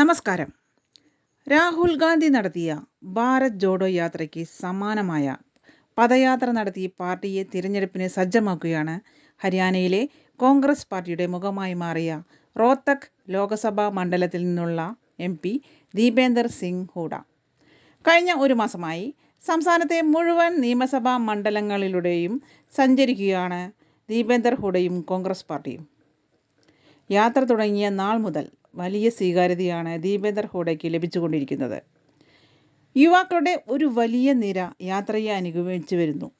നമസ്കാരം. രാഹുൽ ഗാന്ധി നടത്തിയ ഭാരത് ജോഡോ യാത്രയ്ക്ക് സമാനമായ പദയാത്ര നടത്തി പാർട്ടിയെ തിരഞ്ഞെടുപ്പിന് സജ്ജമാക്കുകയാണ് ഹരിയാനയിലെ കോൺഗ്രസ് പാർട്ടിയുടെ മുഖമായി മാറിയ റോത്തക് ലോക്സഭാ മണ്ഡലത്തിൽ നിന്നുള്ള എം പി ദീപേന്ദർ സിംഗ് ഹൂഡ. കഴിഞ്ഞ ഒരു മാസമായി സംസ്ഥാനത്തെ മുഴുവൻ നിയമസഭാ മണ്ഡലങ്ങളിലൂടെയും സഞ്ചരിക്കുകയാണ് ദീപേന്ദർ ഹൂഡയും കോൺഗ്രസ് പാർട്ടിയും. യാത്ര തുടങ്ങിയ നാൾ മുതൽ വലിയ സ്വീകാര്യതയാണ് ദീപേന്ദർ ഹൂഡയ്ക്ക് ലഭിച്ചുകൊണ്ടിരിക്കുന്നത്. യുവാക്കളുടെ ഒരു വലിയ നിര യാത്രയെ അനുഗമിച്ചു വരുന്നു.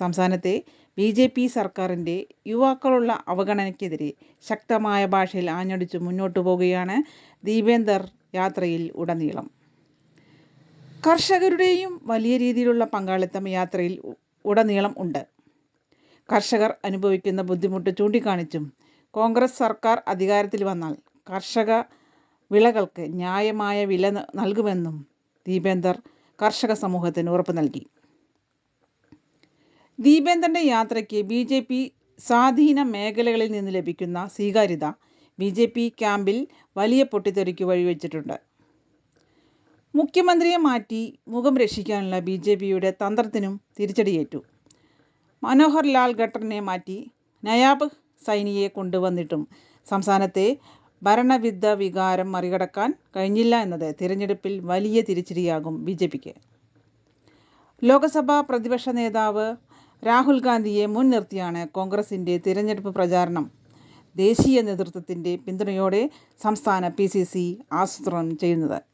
സംസ്ഥാനത്തെ ബി ജെ പി സർക്കാരിന്റെ യുവാക്കളുള്ള അവഗണനയ്ക്കെതിരെ ശക്തമായ ഭാഷയിൽ ആഞ്ഞടിച്ചു മുന്നോട്ടു പോവുകയാണ് ദീപേന്ദർ യാത്രയിൽ ഉടനീളം. കർഷകരുടെയും വലിയ രീതിയിലുള്ള പങ്കാളിത്തം യാത്രയിൽ ഉടനീളം ഉണ്ട്. കർഷകർ അനുഭവിക്കുന്ന ബുദ്ധിമുട്ട് ചൂണ്ടിക്കാണിച്ചും കോൺഗ്രസ് സർക്കാർ അധികാരത്തിൽ വന്നാൽ കർഷക വിളകൾക്ക് ന്യായമായ വില നൽകുമെന്നും ദീപേന്ദർ കർഷക സമൂഹത്തിന് ഉറപ്പ് നൽകി. ദീപേന്ദറിന്റെ യാത്രയ്ക്ക് ബി ജെ പി സ്വാധീന മേഖലകളിൽ നിന്ന് ലഭിക്കുന്ന സ്വീകാര്യത ബി ജെ പി ക്യാമ്പിൽ വലിയ പൊട്ടിത്തെറിക്ക് വഴിവെച്ചിട്ടുണ്ട്. മുഖ്യമന്ത്രിയെ മാറ്റി മുഖം രക്ഷിക്കാനുള്ള ബി ജെ പിയുടെ തന്ത്രത്തിനും തിരിച്ചടിയേറ്റു. മനോഹർ ലാൽ ഖട്ടറിനെ മാറ്റി നയാബ് സൈനിയെ കൊണ്ടുവന്നിട്ടും സംസ്ഥാനത്തെ ഭരണവിരുദ്ധ വികാരം മറികടക്കാൻ കഴിഞ്ഞില്ല എന്നത് തിരഞ്ഞെടുപ്പിൽ വലിയ തിരിച്ചടിയാകും ബി ജെ പിക്ക്. ലോക്സഭാ പ്രതിപക്ഷ നേതാവ് രാഹുൽ ഗാന്ധിയെ മുൻനിർത്തിയാണ് കോൺഗ്രസിന്റെ തിരഞ്ഞെടുപ്പ് പ്രചാരണം. ദേശീയ നേതൃത്വത്തിന്റെ പിന്തുണയോടെ സംസ്ഥാന പി സി സി ആസൂത്രണം ചെയ്യുന്നത്.